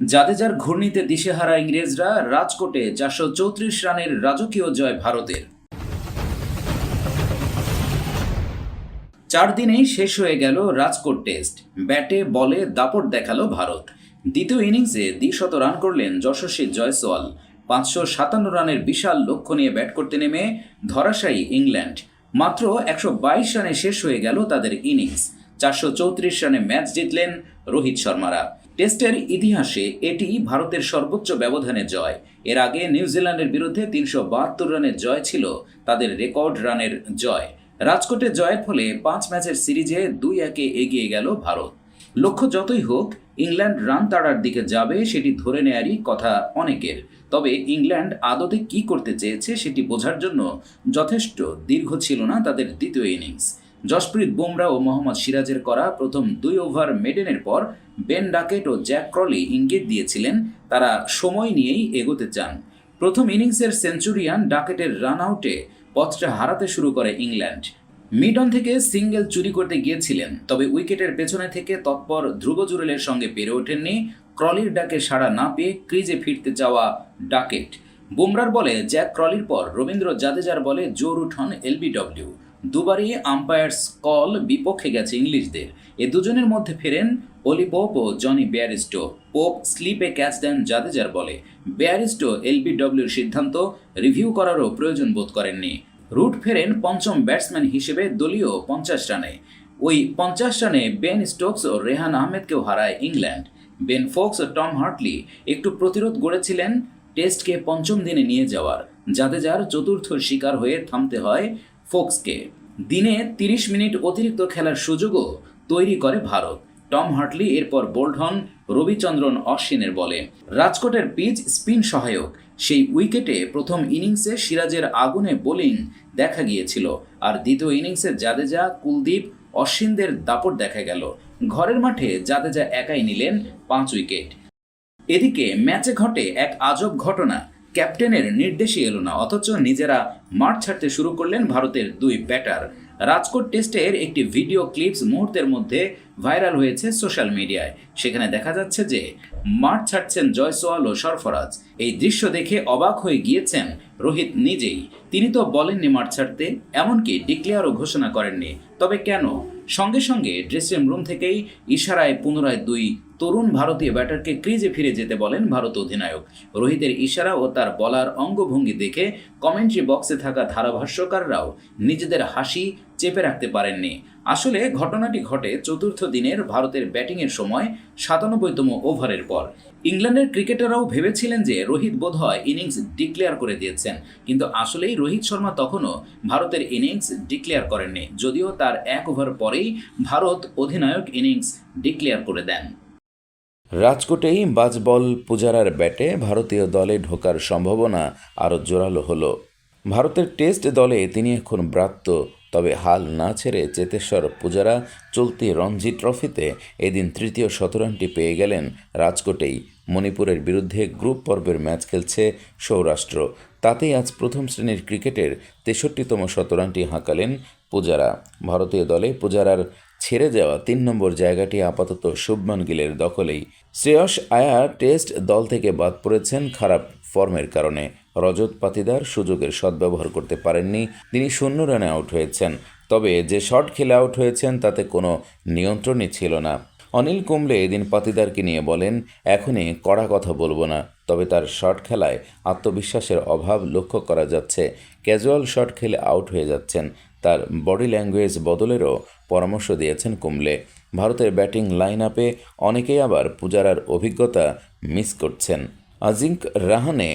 জাদেজার ঘূর্ণিতে দিশেহারা ইংরেজরা রাজকোটে চারশো চৌত্রিশ রানের রাজকীয় জয় ভারতের। চার দিনেই শেষ হয়ে গেল রাজকোট টেস্ট। ব্যাটে, বলে দাপট দেখাল ভারত। দ্বিতীয় ইনিংসে দ্বিশত রান করলেন যশস্বী জয়সওয়াল। পাঁচশো সাতান্ন রানের বিশাল লক্ষ্য নিয়ে ব্যাট করতে নেমে ধরাশায়ী ইংল্যান্ড। মাত্র একশো বাইশ রানে শেষ হয়ে গেল তাদের ইনিংস। চারশো চৌত্রিশ রানে ম্যাচ জিতলেন রোহিত শর্মারা। টেস্টের ইতিহাসে এটি ভারতের সর্বোচ্চ ব্যবধানে জয়। এর আগে নিউজিল্যান্ডের বিরুদ্ধে তিনশো বাহাত্তর রানের জয় ছিল তাদের রেকর্ড রানের জয়। রাজকোটে জয়ের ফলে পাঁচ ম্যাচের সিরিজে দুই একে এগিয়ে গেল ভারত। লক্ষ্য যতই হোক, ইংল্যান্ড রান তাড়ার দিকে যাবে সেটি ধরে নেয়ারই কথা অনেকের। তবে ইংল্যান্ড আদতে কি করতে চেয়েছে সেটি বোঝার জন্য যথেষ্ট দীর্ঘ ছিল না তাদের দ্বিতীয় ইনিংস। জসপ্রীত বুমরা ও মোহাম্মদ সিরাজের করা প্রথম দুই ওভার মেডেনের পর বেন ডাকেট ও জ্যাক ক্রলি ইঙ্গিত দিয়েছিলেন, তারা সময় নিয়েই এগোতে চান। প্রথম ইনিংসের সেঞ্চুরিয়ান ডাকেটের রান আউটে পথটা হারাতে শুরু করে ইংল্যান্ড। মিডন থেকে সিঙ্গেল চুরি করতে গিয়েছিলেন, তবে উইকেটের পেছনে থেকে তৎপর ধ্রুব জুরেলের সঙ্গে পেরে ওঠেননি। ক্রলির ডাকে সাড়া না পেয়ে ক্রিজে ফিরতে যাওয়া ডাকেট। বুমরার বলে জ্যাক ক্রলির পর রবীন্দ্র জাদেজার বলে জোর উঠন এলবিডব্লিউ। দুবারই আম্পায়ার্স কল বিপক্ষে গেছে ইংলিশদের। এ দুজনের মধ্যে ফেরেন অলি পোপ ও জনি বেয়ারিস্টো। পোপ স্লিপে ক্যাচ দেন জাদেজার বলে। বেয়ারিস্টো এলবিডব্লিউর সিদ্ধান্ত, রিভিউ করারও প্রয়োজন বোধ করেননি। রুট ফেরেন পঞ্চম ব্যাটসম্যান হিসেবে দলীয় পঞ্চাশ রানে। ওই পঞ্চাশ রানে বেন স্টোকস ও রেহান আহমেদকেও হারায় ইংল্যান্ড। বেন ফোক্স ও টম হার্টলি একটু প্রতিরোধ গড়েছিলেন, টেস্টকে পঞ্চম দিনে নিয়ে যাওয়ার। জাদেজার চতুর্থ শিকার হয়ে থামতে হয় ফোক্সকে। দিনে তিরিশ মিনিট অতিরিক্ত খেলার সুযোগও তৈরি করে ভারত। টম হার্টলি এরপর বোল্ড হন রবিচন্দ্রন অশ্বিনের বলে। রাজকোটের পিচ স্পিন সহায়ক, সেই উইকেটে প্রথম ইনিংসে সিরাজের আগুনে বোলিং দেখা গিয়েছিল আর দ্বিতীয় ইনিংসে জাদেজা, কুলদীপ, অশ্বিনদের দাপট দেখা গেল। ঘরের মাঠে জাদেজা একাই নিলেন পাঁচ উইকেট। এদিকে ম্যাচে ঘটে এক আজব ঘটনা। ক্যাপ্টেনের নির্দেশই এলো না, অথচ নিজেরা মাঠ ছাড়তে শুরু করলেন ভারতের দুই ব্যাটার রাজকোট টেস্টের একটি ভিডিও ক্লিপস মুহূর্তের মধ্যে ভাইরাল হয়েছে সোশ্যাল মিডিয়ায় সেখানে দেখা যাচ্ছে যে, মাঠ ছাড়ছেন জয়সওয়াল ও সরফরাজ। এই দৃশ্য দেখে অবাক হয়ে গিয়েছেন রোহিত নিজেই। তিনি তো বলেননি মাঠ ছাড়তে, এমনকি ডিক্লেয়ারও ঘোষণা করেননি। তবে কেন? সঙ্গে সঙ্গে ড্রেসিং রুম থেকেই ইশারায় পুনরায় দুই তরুণ ভারতীয় ব্যাটারকে ক্রিজে ফিরে যেতে বলেন ভারত অধিনায়ক। রোহিতের ইশারা ও তার বলার অঙ্গভঙ্গি দেখে কমেন্ট্রি বক্সে থাকা ধারাভাষ্যকাররাও নিজেদের হাসি চেপে রাখতে পারেননি। আসলে ঘটনাটি ঘটে চতুর্থ দিনের ভারতের ব্যাটিংয়ের সময় সাতানব্বইতম ওভারের পর। ইংল্যান্ডের ক্রিকেটাররাও ভেবেছিলেন যে রোহিত বোধহয় ইনিংস ডিক্লেয়ার করে দিয়েছেন। কিন্তু আসলেই রোহিত শর্মা তখনও ভারতের ইনিংস ডিক্লেয়ার করেননি। যদিও তার এক ওভার পরেই ভারত অধিনায়ক ইনিংস ডিক্লেয়ার করে দেন। রাজকোটেই বাজবল পূজারার ব্যাটে ভারতীয় দলে ঢোকার সম্ভাবনা আরও জোরালো হলো। ভারতের টেস্ট দলে তিনি এখন ব্রাত্য তবে হাল না ছেড়ে চেতেশ্বর পূজারা চলতি রঞ্জি ট্রফিতে এদিন তৃতীয় শতরানটি পেয়ে গেলেন রাজকোটেই। মণিপুরের বিরুদ্ধে গ্রুপ পর্বের ম্যাচ খেলছে সৌরাষ্ট্র। তাতেই আজ প্রথম শ্রেণির ক্রিকেটের তেষট্টিতম শতরানটি হাঁকালেন পূজারা। ভারতীয় দলে পূজারার ছেড়ে যাওয়া তিন নম্বর জায়গাটি আপাতত শুভমান গিলের দখলেই। শ্রেয়স আয়া টেস্ট দল থেকে বাদ পড়েছেন খারাপ ফর্মের কারণে। রজত পাতিদার সুযোগের সদ্ব্যবহার করতে পারেননি, তিনি শূন্য রানে আউট হয়েছেন। তবে যে শট খেলে আউট হয়েছেন, তাতে কোনো নিয়ন্ত্রণই ছিল না। অনিল কুম্বলে এদিন পাতিদারকে নিয়ে বলেন, এখনই কড়া কথা বলব না। তবে তার শট খেলায় আত্মবিশ্বাসের অভাব লক্ষ্য করা যাচ্ছে। ক্যাজুয়াল শট খেলে আউট হয়ে যাচ্ছেন। তার বডি ল্যাঙ্গুয়েজ বদলেরও পরামর্শ দিয়েছেন কুম্বলে। ভারতের ব্যাটিং লাইন আপে অনেকেই আবার পূজারার অভিজ্ঞতা মিস করছেন। আজিঙ্ক রাহানে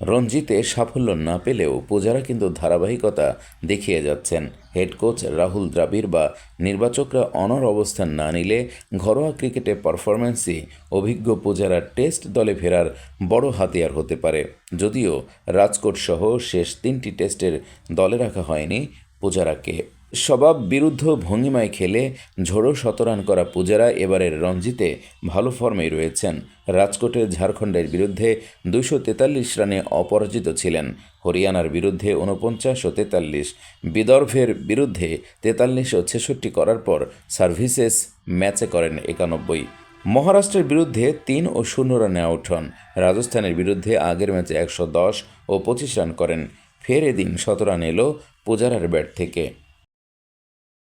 রঞ্জিতে সাফল্য না পেলেও পূজারা কিন্তু ধারাবাহিকতা দেখিয়ে যাচ্ছেন। হেড কোচ রাহুল দ্রাবিড় বা নির্বাচকরা অনর অবস্থান না নিলে ঘরোয়া ক্রিকেটে পারফরম্যান্সই অভিজ্ঞ পূজারার টেস্ট দলে ফেরার বড় হাতিয়ার হতে পারে। যদিও রাজকোট সহ শেষ তিনটি টেস্টের দলে রাখা হয়নি পূজারাকে। স্বভাব বিরুদ্ধ ভঙ্গিমায় খেলে ঝোড়ো শতরান করা পূজারা এবারের রঞ্জিতে ভালো ফর্মেই রয়েছেন। রাজকোটের ঝাড়খণ্ডের বিরুদ্ধে দুশো তেতাল্লিশ রানে অপরাজিত ছিলেন। হরিয়ানার বিরুদ্ধে উনপঞ্চাশ ও তেতাল্লিশ। বিদর্ভের বিরুদ্ধে তেতাল্লিশ ও ছেষট্টি করার পর সার্ভিসেস ম্যাচে করেন একানব্বই। মহারাষ্ট্রের বিরুদ্ধে তিন ও শূন্য রানে আউট হন। রাজস্থানের বিরুদ্ধে আগের ম্যাচে একশো দশ ও পঁচিশ রান করেন। ফের এদিন শত রান এলো পূজারার ব্যাট থেকে।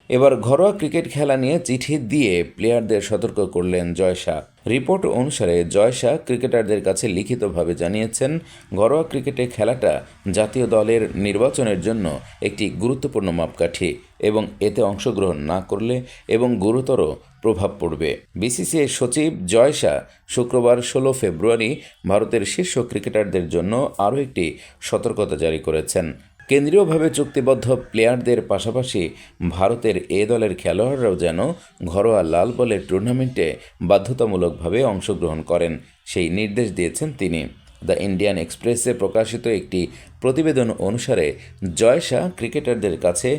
এবার ঘরোয়া ক্রিকেট খেলা নিয়ে চিঠি দিয়ে প্লেয়ারদের সতর্ক করলেন জয় শাহ রিপোর্ট অনুসারে জয় শাহ ক্রিকেটারদের কাছে লিখিতভাবে জানিয়েছেন, ঘরোয়া ক্রিকেটে খেলাটা জাতীয় দলের নির্বাচনের জন্য একটি গুরুত্বপূর্ণ মাপকাঠি এবং এতে অংশগ্রহণ না করলে এবং গুরুতর প্রভাব পড়বে। বিসিসিআই সচিব জয় শাহ শুক্রবার ষোলো ফেব্রুয়ারি ভারতের শীর্ষ ক্রিকেটারদের জন্য আরও একটি সতর্কতা জারি করেছেন। কেন্দ্রীয়ভাবে চুক্তিবদ্ধ প্লেয়ারদের পাশাপাশি ভারতের এ দলের খেলোয়াড়রাও যেন ঘরোয়া লাল বলের টুর্নামেন্টে বাধ্যতামূলকভাবে অংশগ্রহণ করেন, সেই নির্দেশ দিয়েছেন তিনি। দ্য ইন্ডিয়ান এক্সপ্রেসে প্রকাশিত একটি প্রতিবেদন অনুসারে জয় শাহ ক্রিকেটারদের কাছে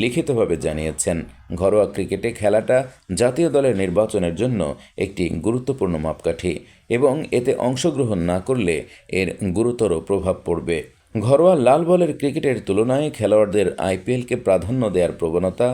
লিখিতভাবে জানিয়েছেন, ঘরোয়া ক্রিকেটে খেলাটা জাতীয় দলের নির্বাচনের জন্য একটি গুরুত্বপূর্ণ মাপকাঠি এবং এতে অংশগ্রহণ না করলে এর গুরুতর প্রভাব পড়বে। ঘরোয়া লাল বলের ক্রিকেটের তুলনায় খেলোয়াড়দের আইপিএলকে প্রাধান্য দেওয়ার প্রবণতা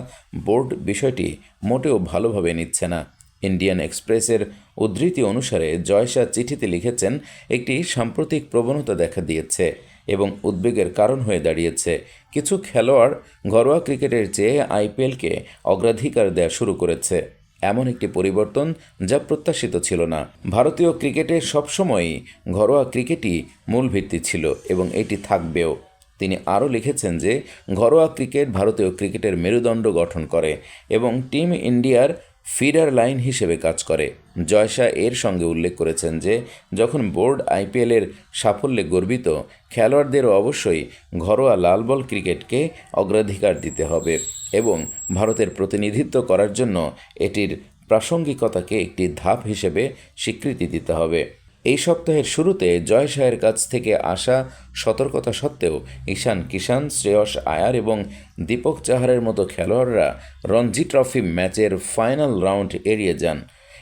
বোর্ড বিষয়টি মোটেও ভালোভাবে নিচ্ছে না। ইন্ডিয়ান এক্সপ্রেসের উদ্ধৃতি অনুসারে জয়শাহ চিঠিতে লিখেছেন, একটি সাম্প্রতিক প্রবণতা দেখা দিয়েছে এবং উদ্বেগের কারণ হয়ে দাঁড়িয়েছে। কিছু খেলোয়াড় ঘরোয়া ক্রিকেটের চেয়ে আইপিএলকে অগ্রাধিকার দেওয়া শুরু করেছে। এমন একটি পরিবর্তন যা প্রত্যাশিত ছিল না। ভারতীয় ক্রিকেটে সবসময়ই ঘরোয়া ক্রিকেটই মূল ভিত্তি ছিল এবং এটি থাকবেও। তিনি আরও লিখেছেন যে, ঘরোয়া ক্রিকেট ভারতীয় ক্রিকেটের মেরুদণ্ড গঠন করে এবং টিম ইন্ডিয়ার ফিডার লাইন হিসেবে কাজ করে। জয়শা এর সঙ্গে উল্লেখ করেছেন যে, যখন বোর্ড আইপিএলের সাফল্যে গর্বিত, খেলোয়াড়দেরও অবশ্যই ঘরোয়া লাল বল ক্রিকেটকে অগ্রাধিকার দিতে হবে এবং ভারতের প্রতিনিধিত্ব করার জন্য এটির প্রাসঙ্গিকতাকে একটি ধাপ হিসেবে স্বীকৃতি দিতে হবে। এই সপ্তাহের শুরুতে জয় শাহের কাছ থেকে আসা সতর্কতা সত্ত্বেও ঈশান কিষান শ্রেয়স আয়ার এবং দীপক চাহারের মতো খেলোয়াড়রা রঞ্জি ট্রফি ম্যাচের ফাইনাল রাউন্ড এড়িয়ে যান।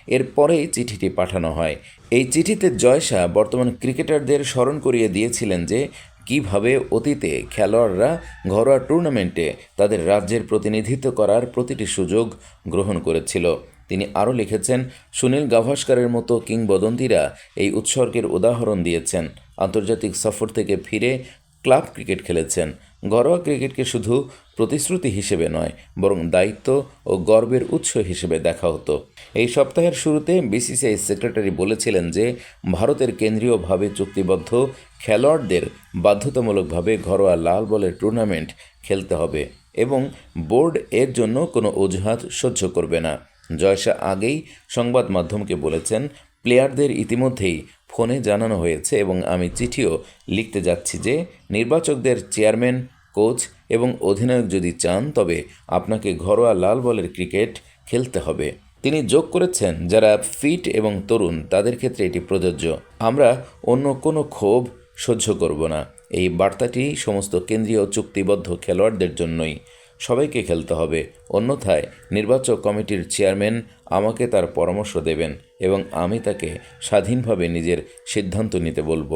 এরপরেই চিঠিটি পাঠানো হয়। এই চিঠিতে জয় শাহ বর্তমান ক্রিকেটারদের স্মরণ করিয়ে দিয়েছিলেন যে কীভাবে অতীতে খেলোয়াড়রা ঘরোয়া টুর্নামেন্টে তাদের রাজ্যের প্রতিনিধিত্ব করার প্রতিটি সুযোগ গ্রহণ করেছিল। তিনি আরও লিখেছেন, সুনীল গাভাস্কারের মতো কিংবদন্তিরা এই উৎসর্গের উদাহরণ দিয়েছেন। আন্তর্জাতিক সফর থেকে ফিরে ক্লাব ক্রিকেট খেলেছেন। ঘরোয়া ক্রিকেটকে শুধু প্রতিশ্রুতি হিসেবে নয়, বরং দায়িত্ব ও গর্বের উৎস হিসেবে দেখা হতো। এই সপ্তাহের শুরুতে বিসিসিআই সেক্রেটারি বলেছিলেন যে, ভারতের কেন্দ্রীয়ভাবে চুক্তিবদ্ধ খেলোয়াড়দের বাধ্যতামূলকভাবে ঘরোয়া লাল বলের টুর্নামেন্ট খেলতে হবে এবং বোর্ড এর জন্য কোনো অজুহাত সহ্য করবে না। জয়শা আগেই সংবাদ মাধ্যমকে বলেছেন, প্লেয়ারদের ইতিমধ্যেই ফোনে জানানো হয়েছে এবং আমি চিঠিও লিখতে যাচ্ছি যে নির্বাচকদের চেয়ারম্যান, কোচ এবং অধিনায়ক যদি চান, তবে আপনাকে ঘরোয়া লাল বলের ক্রিকেট খেলতে হবে। তিনি যোগ করেছেন, যারা ফিট এবং তরুণ, তাদের ক্ষেত্রে এটি প্রযোজ্য। আমরা অন্য কোনো ক্ষোভ সহ্য করব না। এই বার্তাটি সমস্ত কেন্দ্রীয় চুক্তিবদ্ধ খেলোয়াড়দের জন্যই। সবাইকে খেলতে হবে। অন্যথায় নির্বাচক কমিটির চেয়ারম্যান আমাকে তার পরামর্শ দেবেন এবং আমি তাকে স্বাধীনভাবে নিজের সিদ্ধান্ত নিতে বলব।